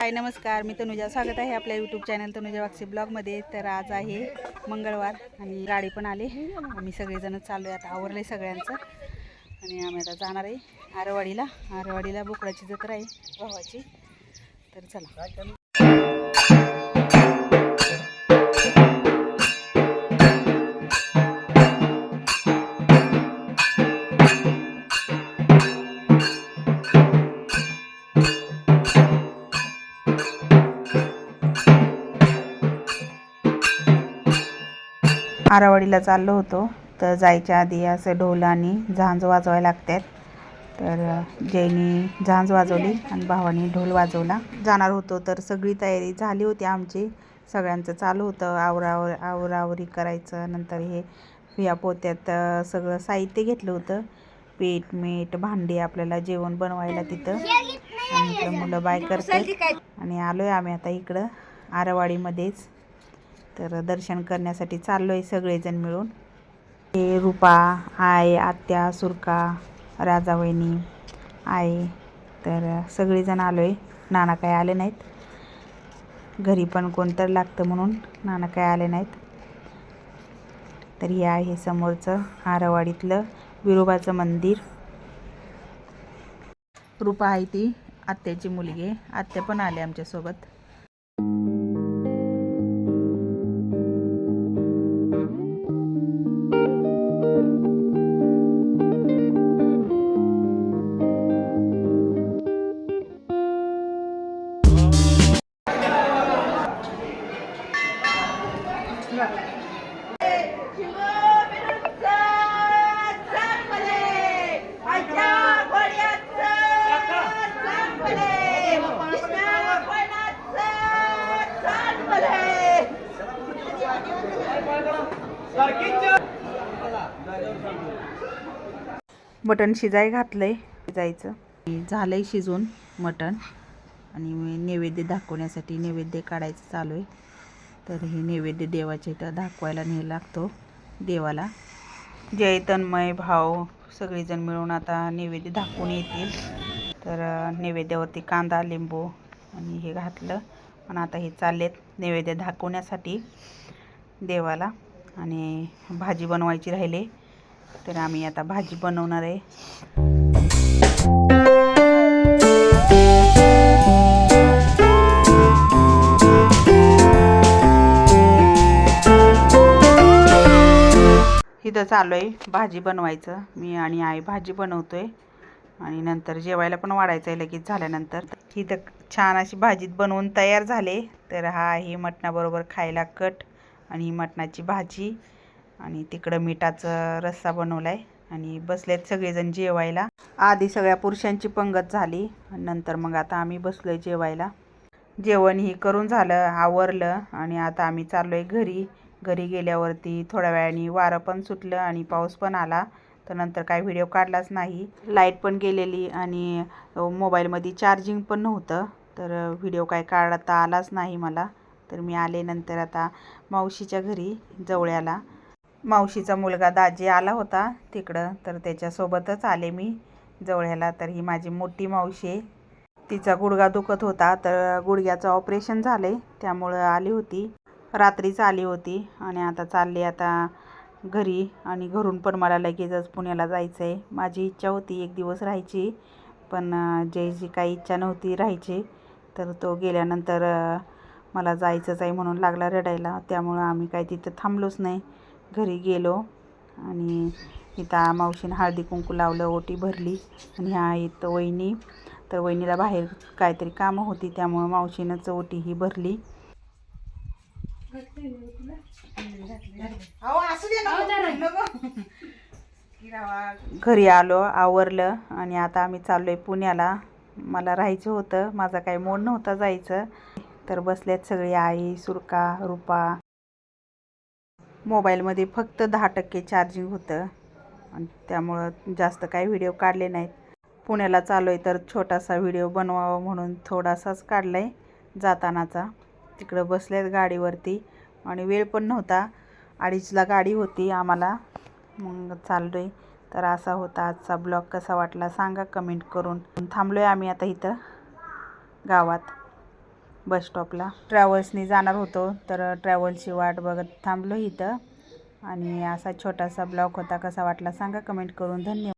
हाय नमस्कार. मी तनुजा. स्वागत आहे आपल्या यूट्यूब चॅनल तनुजा वाक्सी ब्लॉगमध्ये तर आज आहे मंगळवार आणि गाडी पण आली. आम्ही सगळेजण चाललो आहे. आता आवरलं आहे सगळ्यांचं. आणि आम्ही आता जाणार आहे आरवाडीला. आरवाडीला बोकडाची जत्रा आहे भावाची तर चला. आरावडीला चाललो होतो. तर जायच्या आधी असं ढोल आणि झांज वाजवायला लागतात तर जयनी झांज वाजवली आणि भावानी ढोल वाजवला. जाणार होतो तर सगळी तयारी झाली होती आमची. सगळ्यांचं चालू होतं. आवरावर आवरावरी करायचं. नंतर हे या पोत्यात सगळं साहित्य घेतलं होतं. पीठ मीठ भांडी आपल्याला जेवण बनवायला तिथं. आणि इकडं मुलं बाय करतात. आणि आलो आहे आम्ही आता इकडं आरवाडीमध्येच. तर दर्शन करण्यासाठी चाललो आहे सगळेजण मिळून. हे रूपा आय आत्या सुरका राजावहिनी आई तर सगळेजण आलो आहे नाना काय आले नाहीत. घरी पण कोणतर लागतं म्हणून नाना काय आले नाहीत. तर हे आहे समोरचं आरवाडीतलं विरोबाचं मंदिर. रूपा आहे ती आत्याची मुलगी. आत्या पण आले आमच्यासोबत. मटण शिजाय घातलंय शिजायचं. झालंय शिजून मटण आणि नैवेद्य दाखवण्यासाठी नैवेद्य काढायचं चालू आहे. तर हे नैवेद्य देवाच्या इथं दाखवायला नेला लागतो देवाला. जय तन्मय भाव सगळेजण मिळून आता नैवेद्य दाखवून येतील. तर नैवेद्यावरती कांदा लिंबू आणि हे घातलं. पण आता हे चाललेत नैवेद्य दाखवण्यासाठी देवाला. आणि भाजी बनवायची राहिले. तर आम्ही आता भाजी बनवणार आहे. इथं चालू आहे भाजी बनवायचं. मी आणि आई भाजी बनवतोय. आणि नंतर जेवायला पण वाढायचं आहे लगेच झाल्यानंतर. इथं छान अशी भाजीत बनवून तयार झाले. तर हा आहे मटणाबरोबर खायला कट. आणि मटणाची भाजी आणि तिकडं मिठाचं रस्सा बनवला आहे आणि बसलेत सगळेजण जेवायला. आधी सगळ्या पुरुषांची पंगत झाली नंतर मग आता आम्ही बसलो आहे जेवायला. जेवण ही करून झालं आवरलं आणि आता आम्ही चाललो आहे घरी. घरी गेल्यावरती थोड्या वेळाने वारं पण सुटलं आणि पाऊस पण आला. तर नंतर काय व्हिडिओ काढलाच नाही. लाइट पण गेलेली आणि मोबाईलमध्ये चार्जिंग पण नव्हतं. तर व्हिडिओ काय काढता आलाच नाही मला. तर मी आले नंतर आता मावशीच्या घरी जवळ्याला. मावशीचा मुलगा दाजी आला होता तिकडं तर त्याच्यासोबतच आले मी जवळ्याला. तर ही माझी मोठी मावशी आहे. तिचा गुडघा दुखत होता तर गुडघ्याचं ऑपरेशन झालं आहे त्यामुळं आली होती. रात्रीच आली होती आणि आता चालली आता घरी आणि घरून पण मला लगेचच पुण्याला जायचं आहे माझी इच्छा होती एक दिवस राहायची पण जयची काही इच्छा नव्हती राहायची. तर तो गेल्यानंतर मला जायचंच आहे म्हणून लागला रडायला. त्यामुळं आम्ही काही तिथं थांबलोच नाही. घरी गेलो आणि इथं मावशीनं हळदी कुंकू लावलं ओटी भरली आणि ह्या आहेत वहिनी. तर वहिनीला बाहेर काहीतरी कामं होती त्यामुळं मावशीनंच ओटी ही भरली घरी आलो आवरलं आणि आता आम्ही चाललोय पुण्याला. मला राहायचं होतं माझा काही मूड नव्हता जायचं. तर बसल्यात सगळी आई सुरका रुपा. मोबाईलमध्ये फक्त दहा टक्के चार्जिंग होतं. आणि त्यामुळं जास्त काही व्हिडिओ काढले नाहीत. पुण्याला चालू आहे तर छोटासा व्हिडिओ बनवावा म्हणून थोडासाच काढला आहे जातानाचा. तिकडं बसल्यात गाडीवरती आणि वेळ पण नव्हता. अडीचला गाडी होती आम्हाला. मग चाललो आहे तर असा होता आजचा ब्लॉग. कसा वाटला सांगा कमेंट करून. थांबलो आहे आम्ही आता इथं गावात. बस स्टॉपला. ट्रॅव्हल्सनी जाणार होतो तर ट्रॅव्हल्सची वाट बघत थांबलो इथं. आणि असा छोटासा ब्लॉक होता कसा वाटला सांगा कमेंट करून धन्यवाद.